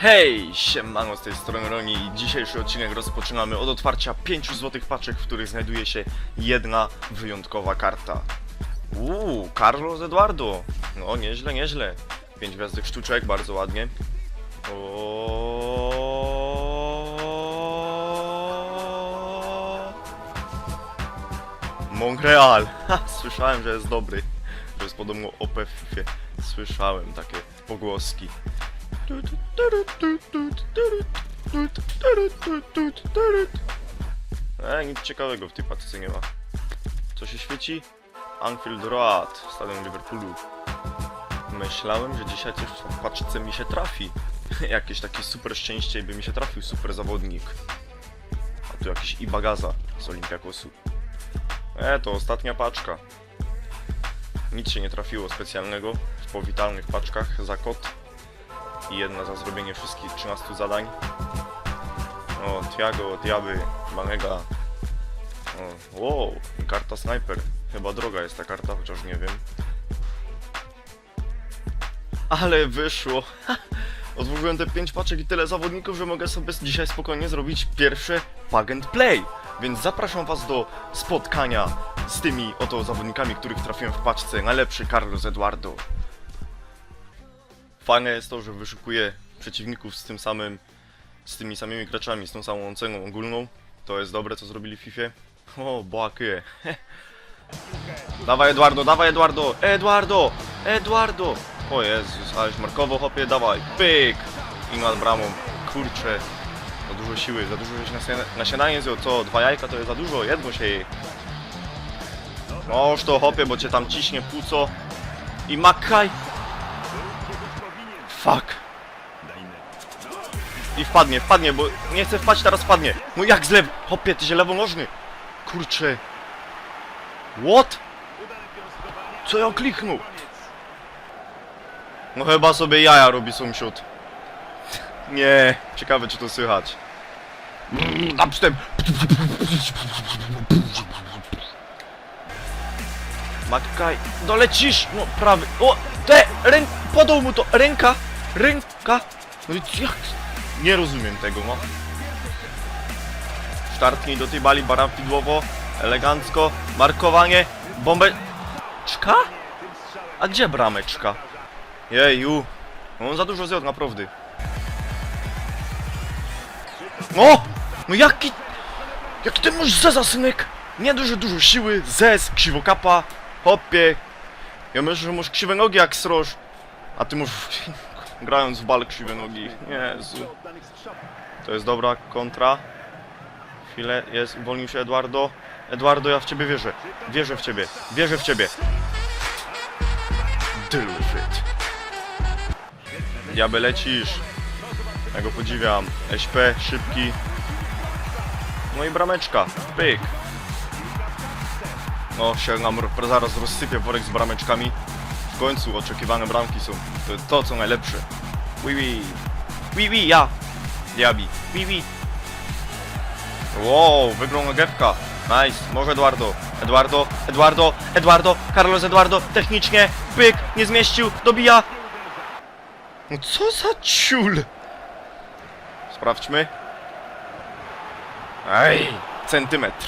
Hej, siemano z tej strony Roni i dzisiejszy odcinek rozpoczynamy od otwarcia 5 złotych paczek, w których znajduje się jedna wyjątkowa karta. Uuu, Carlos Eduardo. No, nieźle, nieźle. 5 gwiazdek sztuczek, bardzo ładnie. O. Montreal. Ha, słyszałem, że jest dobry. To jest podobno OP FIFA. Słyszałem takie pogłoski. E, nic ciekawego w tej paczce nie ma. Co się świeci? Anfield Road, stadion Liverpoolu. Myślałem, że dzisiaj coś w paczce mi się trafi. Jakieś takie super szczęście by mi się trafił super zawodnik. A tu jakiś Ibagaza z Olympiakosu. E, to ostatnia paczka. Nic się nie trafiło specjalnego w powitalnych paczkach za kod i jedna za zrobienie wszystkich 13 zadań. O, Tiago, Diaby, Banega. O, wow, karta Sniper. Chyba droga jest ta karta, chociaż nie wiem. Ale wyszło. Odłożyłem te 5 paczek i tyle zawodników, że mogę sobie dzisiaj spokojnie zrobić pierwsze Pug and Play. Więc zapraszam Was do spotkania z tymi oto zawodnikami, których trafiłem w paczce. Najlepszy Carlos Eduardo. Fajne jest to, że wyszukuję przeciwników z tym samym, z tymi samymi graczami, z tą samą oceną ogólną. To jest dobre, co zrobili w FIFA. O, błakie. dawaj Eduardo, dawaj Eduardo, Eduardo, Eduardo. O Jezus, aleś markowo, hopie, dawaj, pyk. I nad bramą, kurczę. Za dużo siły, za dużo się na, śniadanie zjął, co? Dwa jajka to jest za dużo, jedno się jej. Noż to hopie, bo cię tam ciśnie płuco. I makaj. Fuck. I wpadnie, wpadnie, bo nie chcę wpaść, teraz wpadnie. No jak z lew... Hopie, ty się lewonożny. Kurczę. What? Co ja kliknął? No chyba sobie jaja robi sąsiad. Nie, ciekawe czy to słychać. Upstep. Makaj, dolecisz! No prawy. O, te, ręk, podał mu to, ręka, ręka. No i jak? Nie rozumiem tego, no. Sztartnij do tej bali barapidłowo, elegancko, markowanie, bombeczka? A gdzie brameczka? Jeju, no on za dużo zjadł, naprawdę. O! No jaki... Jaki ty masz zeza, synek? Nie dużo, dużo siły, zez, krzywokapa, hopie. Ja myślę, że masz krzywe nogi jak sroż. A ty masz... Grając w bal krzywe nogi. Jezu. To jest dobra kontra. Chwilę, jest, uwolnił się Eduardo. Eduardo, ja w ciebie wierzę. Wierzę w ciebie. Wierzę w ciebie. Deal with it. Diabe lecisz. Ja go podziwiam. SP, szybki. No i brameczka. Pyk. No, się nam zaraz rozsypie worek z brameczkami. W końcu oczekiwane bramki są to, to co najlepsze. Wi wi. Wi wi, ja. Diabi. Wi wi. Wow, wybrał nogewka. Nice, może Eduardo. Eduardo, Eduardo, Eduardo, Carlos Eduardo, technicznie, pyk, nie zmieścił, dobija. No co za ciul. Sprawdźmy. Ej, centymetr.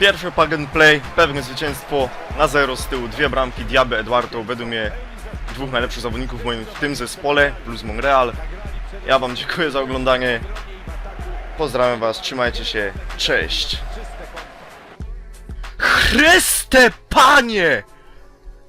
Pierwszy plug and play, pewne zwycięstwo na zero z tyłu, dwie bramki, Diaby, Eduardo, według mnie dwóch najlepszych zawodników w moim w tym zespole, plus Monreal. Ja wam dziękuję za oglądanie. Pozdrawiam was, trzymajcie się, cześć. Chryste Panie!